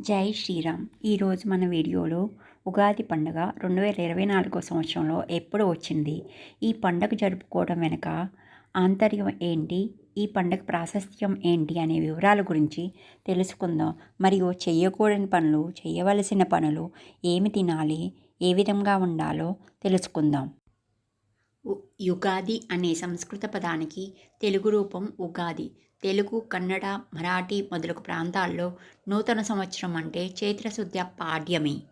జై శ్రీరామ్. ఈరోజు మన వీడియోలో ఉగాది పండుగ రెండు వేల ఇరవై నాలుగో సంవత్సరంలో ఎప్పుడు వచ్చింది? ఈ పండుగ జరుపుకోవడం వెనుక ఆంతర్యం ఏంటి? ఈ పండుగ ప్రాశస్త్యం ఏంటి అనే వివరాల గురించి తెలుసుకుందాం. మరియు చేయకూడని పనులు చేయవలసిన పనులు ఏమి తినాలి ఏ విధంగా ఉండాలో తెలుసుకుందాం. ఉ- యుగాది అనే సంస్కృత పదానికి తెలుగు రూపం ఉగాది. తెలుగు కన్నడ మరాఠీ మొదలగు ప్రాంతాల్లో నూతన సంవత్సరం అంటే చైత్రశుద్ధ పాడ్యమి.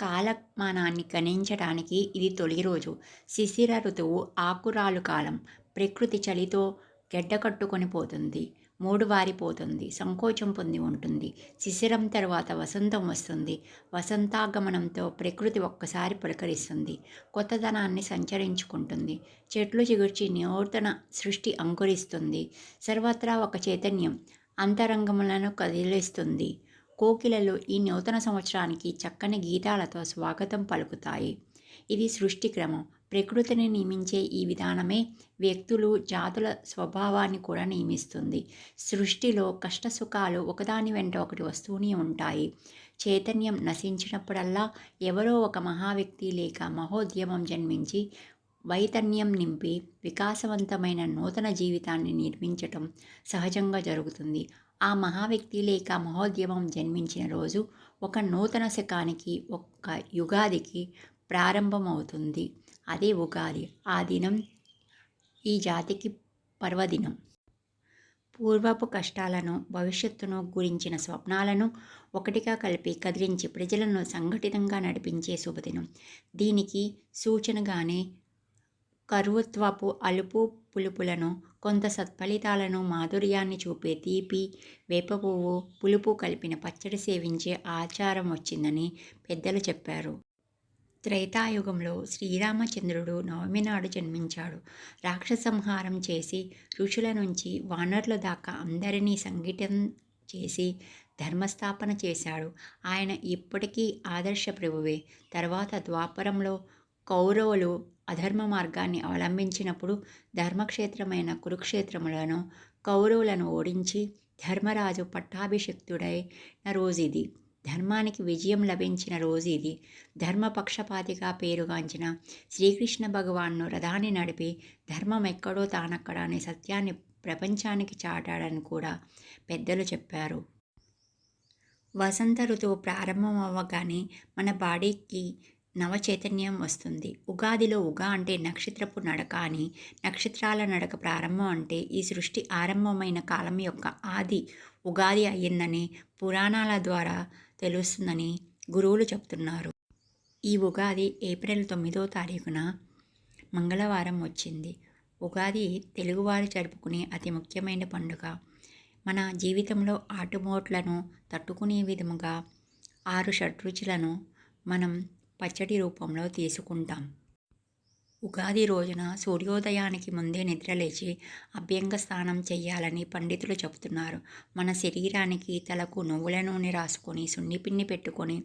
కాలమానాన్ని గణించడానికి ఇది తొలి రోజు. శిశిర ఋతువు ఆకురాలు కాలం. ప్రకృతి చలితో గెడ్డకట్టుకొని పోతుంది. మూడువారిపోతుంది. సంకోచం పొంది ఉంటుంది. శిశిరం తర్వాత వసంతం వస్తుంది. వసంతాగమనంతో ప్రకృతి ఒక్కసారి పులకరిస్తుంది. కొత్తదనాన్ని సంచరించుకుంటుంది. చెట్లు చిగుర్చి నూతన సృష్టి అంకురిస్తుంది. సర్వత్రా ఒక చైతన్యం అంతరంగములను కదిలిస్తుంది. కోకిలలు ఈ నూతన సంవత్సరానికి చక్కని గీతాలతో స్వాగతం పలుకుతాయి. ఇది సృష్టి క్రమం. ప్రకృతిని నియమించే ఈ విధానమే వ్యక్తులు జాతుల స్వభావాన్ని కూడా నియమిస్తుంది. సృష్టిలో కష్టసుఖాలు ఒకదాని వెంట ఒకటి వస్తూనే ఉంటాయి. చైతన్యం నశించినప్పుడల్లా ఎవరో ఒక మహావ్యక్తి లేక మహోద్యమం జన్మించి వైతన్యం నింపి వికాసవంతమైన నూతన జీవితాన్ని నిర్మించటం సహజంగా జరుగుతుంది. ఆ మహావ్యక్తి లేక మహోద్యమం జన్మించిన రోజు ఒక నూతన శకానికి ఒక యుగాదికి ప్రారంభమవుతుంది. అదే ఉగాది ఆ దినం ఈ జాతికి పర్వదినం. పూర్వపు కష్టాలను భవిష్యత్తును గురించిన స్వప్నాలను ఒకటిగా కలిపి కదిలించి ప్రజలను సంఘటితంగా నడిపించే శుభదినం. దీనికి సూచనగానే కరువుత్వపు అలుపు పులుపులను కొంత సత్ఫలితాలను మాధుర్యాన్ని చూపే తీపి వేప పువ్వు పులుపు కలిపిన పచ్చడి సేవించే ఆచారం వచ్చిందని పెద్దలు చెప్పారు. త్రేతాయుగంలో శ్రీరామచంద్రుడు నవమి నాడు జన్మించాడు. రాక్షసంహారం చేసి ఋషుల నుంచి వానరుల దాకా అందరినీ సంఘటన చేసి ధర్మస్థాపన చేశాడు. ఆయన ఇప్పటికీ ఆదర్శ ప్రభువే. తర్వాత ద్వాపరంలో కౌరవులు అధర్మ మార్గాన్ని అవలంబించినప్పుడు ధర్మక్షేత్రమైన కురుక్షేత్రములను కౌరవులను ఓడించి ధర్మరాజు పట్టాభిషిక్తుడైన రోజు ఇది ధర్మానికి విజయం లభించిన రోజు ఇది. ధర్మపక్షపాతిగా పేరుగాంచిన శ్రీకృష్ణ భగవాన్ను రథాన్ని నడిపి ధర్మం ఎక్కడో తానక్కడ అనే సత్యాన్ని ప్రపంచానికి చాటాడని కూడా పెద్దలు చెప్పారు. వసంత ఋతువు ప్రారంభం అవ్వగానే మన బాడీకి నవ చైతన్యం వస్తుంది. ఉగాదిలో ఉగా అంటే నక్షత్రపు నడక అని నక్షత్రాల నడక ప్రారంభం అంటే ఈ సృష్టి ఆరంభమైన కాలం యొక్క ఆది ఉగాది అయ్యిందని పురాణాల ద్వారా తెలుస్తుందని గురువులు చెప్తున్నారు. ఈ ఉగాది ఏప్రిల్ తొమ్మిదో తారీఖున మంగళవారం వచ్చింది. ఉగాది తెలుగువారు జరుపుకునే అతి ముఖ్యమైన పండుగ. మన జీవితంలో ఆటుమోట్లను తట్టుకునే విధముగా ఆరు షడ్రుచులను మనం పచ్చడి రూపంలో తీసుకుంటాం. ఉగాది రోజున సూర్యోదయానికి ముందే నిద్రలేచి అభ్యంగ స్నానం చేయాలని పండితులు చెబుతున్నారు. మన శరీరానికి తలకు నువ్వుల నూనె రాసుకొని సున్నిపిన్ని పెట్టుకొని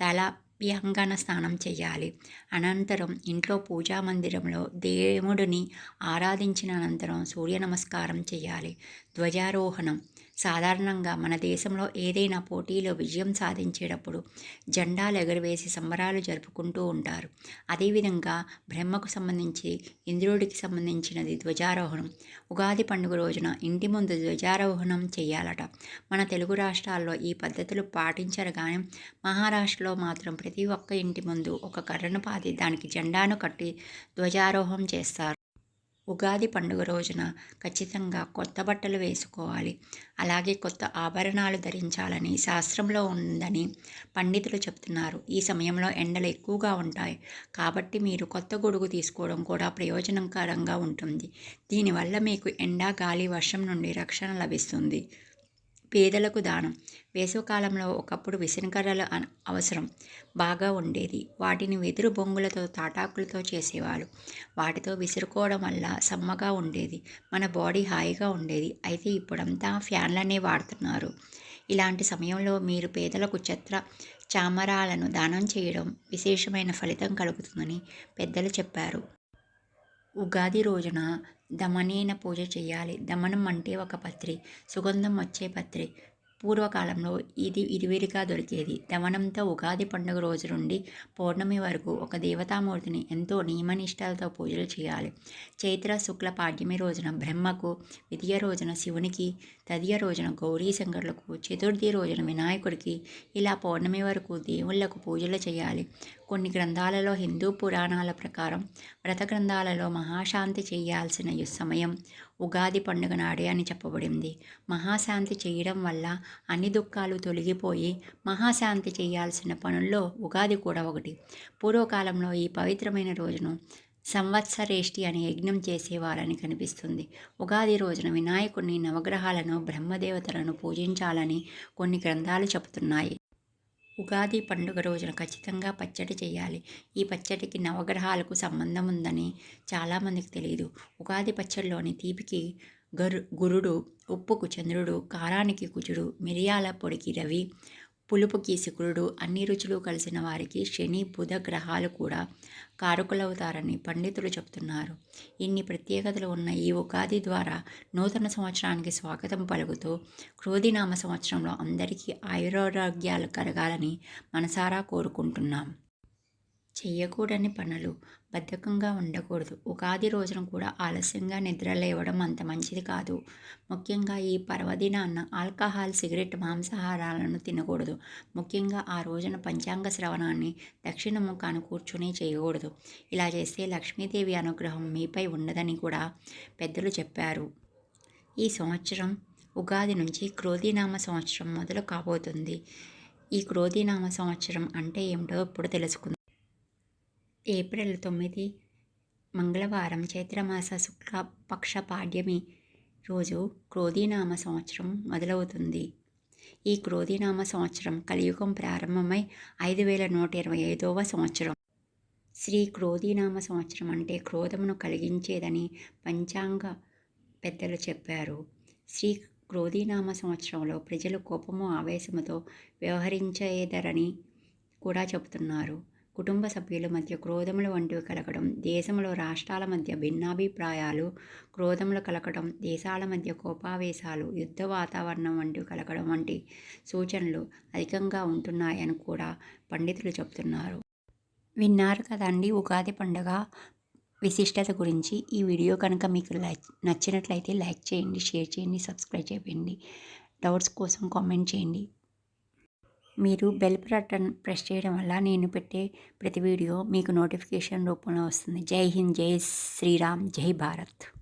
తల అభ్యంగన స్నానం చేయాలి అనంతరం ఇంట్లో పూజా మందిరంలో దేవుడిని ఆరాధించిన అనంతరం సూర్య నమస్కారం చేయాలి ధ్వజారోహణం. సాధారణంగా మన దేశంలో ఏదైనా పోటీలో విజయం సాధించేటప్పుడు జెండాలు ఎగురవేసి సంబరాలు జరుపుకుంటూ ఉంటారు. అదేవిధంగా బ్రహ్మకు సంబంధించి ఇంద్రుడికి సంబంధించినది ధ్వజారోహణం. ఉగాది పండుగ రోజున ఇంటి ముందు ధ్వజారోహణం చేయాలట. మన తెలుగు రాష్ట్రాల్లో ఈ పద్ధతులు పాటించరు కానీ మహారాష్ట్రలో మాత్రం ప్రతి ఒక్క ఇంటి ముందు ఒక కర్రను పాతి దానికి జెండాను కట్టి ధ్వజారోహం చేస్తారు. ఉగాది పండుగ రోజున ఖచ్చితంగా కొత్త బట్టలు వేసుకోవాలి. అలాగే కొత్త ఆభరణాలు ధరించాలని శాస్త్రంలో ఉందని పండితులు చెప్తున్నారు. ఈ సమయంలో ఎండలు ఎక్కువగా ఉంటాయి. కాబట్టి మీరు కొత్త గొడుగు తీసుకోవడం కూడా ప్రయోజనకరంగా ఉంటుంది. దీనివల్ల మీకు ఎండ గాలి వర్షం నుండి రక్షణ లభిస్తుంది. పేదలకు దానం. వేసవికాలంలో ఒకప్పుడు విసనకర్రలు అవసరం. బాగా ఉండేది. వాటిని వెదురు బొంగులతో తాటాకులతో చేసేవారు వాటితో విసురుకోవడం వల్ల సమ్మగా ఉండేది. మన బాడీ హాయిగా ఉండేది. అయితే ఇప్పుడంతా ఫ్యాన్లనే వాడుతున్నారు. ఇలాంటి సమయంలో మీరు పేదలకు చెత్ర చామరాలను దానం చేయడం విశేషమైన ఫలితం కలుగుతుందని పెద్దలు చెప్పారు. ఉగాది రోజున దమనేన పూజ చేయాలి. దమనం అంటే ఒక పత్రి సుగంధం వచ్చే పత్రి. పూర్వకాలంలో ఇది ఇరువిరిగా దొరికేది. దమనంతో ఉగాది పండుగ రోజు నుండి పౌర్ణమి వరకు ఒక దేవతామూర్తిని ఎంతో నియమనిష్టాలతో పూజలు చేయాలి. చైత్ర శుక్ల పాడ్యమి రోజున బ్రహ్మకు విద్య రోజున శివునికి తదియ రోజున గౌరీ శంకరులకు చతుర్థి రోజున వినాయకుడికి ఇలా పౌర్ణమి వరకు దేవుళ్ళకు పూజలు చేయాలి. కొన్ని గ్రంథాలలో హిందూ పురాణాల ప్రకారం వ్రత గ్రంథాలలో మహాశాంతి చేయాల్సిన ఈ సమయం ఉగాది పండుగ నాడే అని చెప్పబడింది. మహాశాంతి చేయడం వల్ల అన్ని దుఃఖాలు తొలగిపోయి మహాశాంతి చేయాల్సిన పనుల్లో ఉగాది కూడా ఒకటి. పూర్వకాలంలో ఈ పవిత్రమైన రోజును సంవత్సరేష్టి అనే యజ్ఞం చేసేవారని కనిపిస్తుంది. ఉగాది రోజున వినాయకుడిని నవగ్రహాలను బ్రహ్మదేవతలను పూజించాలని కొన్ని గ్రంథాలు చెబుతున్నాయి. ఉగాది పండుగ రోజున ఖచ్చితంగా పచ్చడి చేయాలి. ఈ పచ్చడికి నవగ్రహాలకు సంబంధం ఉందని చాలామందికి తెలియదు ఉగాది పచ్చడిలోని తీపికి గరు గురుడు ఉప్పుకు చంద్రుడు కారానికి కుజుడు మిరియాల పొడికి రవి పులుపుకి శుక్రుడు అన్ని రుచులు కలిసిన వారికి శని బుధ గ్రహాలు కూడా కారకులవుతారని పండితులు చెబుతున్నారు ఇన్ని ప్రత్యేకతలు ఉన్న ఈ ఉగాది ద్వారా నూతన సంవత్సరానికి స్వాగతం పలుకుతూ క్రోధినామ సంవత్సరంలో అందరికీ ఆయురారోగ్యాలు కలగాలని మనసారా కోరుకుంటున్నాం. చేయకూడని పనులు. బద్ధకంగా ఉండకూడదు. ఉగాది రోజున కూడా ఆలస్యంగా నిద్ర లేవడం అంత మంచిది కాదు. ముఖ్యంగా ఈ పర్వదినాన్న ఆల్కహాల్ సిగరెట్ మాంసాహారాలను తినకూడదు. ముఖ్యంగా ఆ రోజున పంచాంగ శ్రవణాన్ని దక్షిణ ముఖాను కూర్చుని చేయకూడదు. ఇలా చేస్తే లక్ష్మీదేవి అనుగ్రహం మీపై ఉండదని కూడా పెద్దలు చెప్పారు. ఈ సంవత్సరం ఉగాది నుంచి క్రోధీనామ సంవత్సరం మొదలు కాబోతుంది. ఈ క్రోధీనామ సంవత్సరం అంటే ఏమిటో ఇప్పుడు తెలుసుకుందాం. ఏప్రిల్ తొమ్మిది మంగళవారం చైత్రమాస శుక్ల పక్ష పాడ్యమి రోజు క్రోధీనామ సంవత్సరం మొదలవుతుంది. ఈ క్రోధీనామ సంవత్సరం కలియుగం ప్రారంభమై ఐదు వేల నూట ఇరవై ఐదవ సంవత్సరం. శ్రీ క్రోధీనామ సంవత్సరం అంటే క్రోధమును కలిగించేదని పంచాంగ పెద్దలు చెప్పారు. శ్రీ క్రోధీనామ సంవత్సరంలో ప్రజలు కోపము ఆవేశముతో వ్యవహరించేదరని కూడా చెబుతున్నారు. కుటుంబ సభ్యుల మధ్య క్రోధములు వంటివి కలగడం దేశంలో రాష్ట్రాల మధ్య భిన్నాభిప్రాయాలు క్రోధములు కలగడం దేశాల మధ్య కోపావేశాలు యుద్ధ వాతావరణం వంటివి కలగడం వంటి సూచనలు అధికంగా ఉంటున్నాయని కూడా పండితులు చెబుతున్నారు. విన్నారు కదండి ఉగాది పండుగ విశిష్టత గురించి. ఈ వీడియో కనుక మీకు లైక్ నచ్చినట్లయితే లైక్ చేయండి షేర్ చేయండి సబ్స్క్రైబ్ చేయండి. డౌట్స్ కోసం కామెంట్ చేయండి. మీరు బెల్ బటన్ ప్రెస్ చేయడం వల్ల నేను పెట్టే ప్రతి వీడియో మీకు నోటిఫికేషన్ రూపంలో వస్తుంది. జై హింద్ జై శ్రీరామ్ జై భారత్.